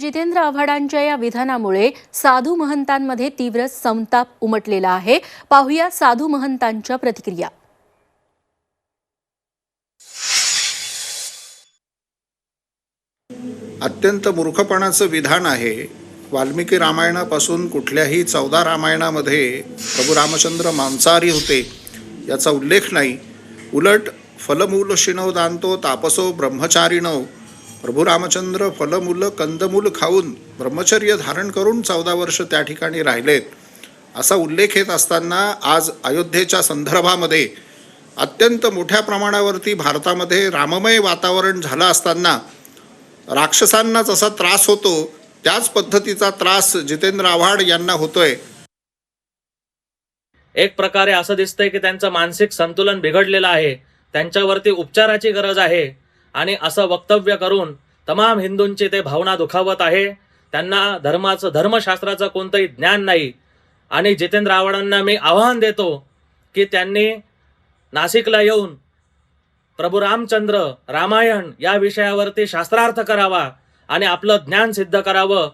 जितेंद्र आव्हाडांच्या या विधानामुळे साधू महंतांमध्ये तीव्र संताप उमटलेला आहे. पाहुया साधू महंतांच्या प्रतिक्रिया. अत्यंत मूर्खपणाचं विधान आहे. वाल्मिकी रामायणापासून कुठल्याही चौदा रामायणामध्ये प्रभू रामचंद्र मांसाहारी होते याचा उल्लेख नाही. उलट फलमूल शिणव दांतो तापसो ब्रह्मचारिणव प्रभू रामचंद्र फलमूल कंदमूल खाऊन ब्रह्मचर्य धारण करून चौदा वर्ष त्या ठिकाणी राहिलेत. असा उल्लेख येत असताना आज अयोध्येच्या संदर्भामध्ये अत्यंत मोठ्या प्रमाणावरती भारतामध्ये राममय वातावरण झालं असताना राक्षसांना जसा त्रास होतो त्याच पद्धतीचा त्रास जितेंद्र आव्हाड यांना होतोय. एक प्रकारे असं दिसतंय की त्यांचं मानसिक संतुलन बिघडलेलं आहे. त्यांच्यावरती उपचाराची गरज आहे. आणि असं वक्तव्य करून तमाम हिंदूंची ते भावना दुखावत आहे. त्यांना धर्माचं धर्मशास्त्राचं कोणतंही ज्ञान नाही. आणि जितेंद्र आव्हाडांना मी आव्हान देतो की त्यांनी नाशिकला येऊन प्रभू रामचंद्र रामायण या विषयावरती शास्त्रार्थ करावा आणि आपलं ज्ञान सिद्ध करावं.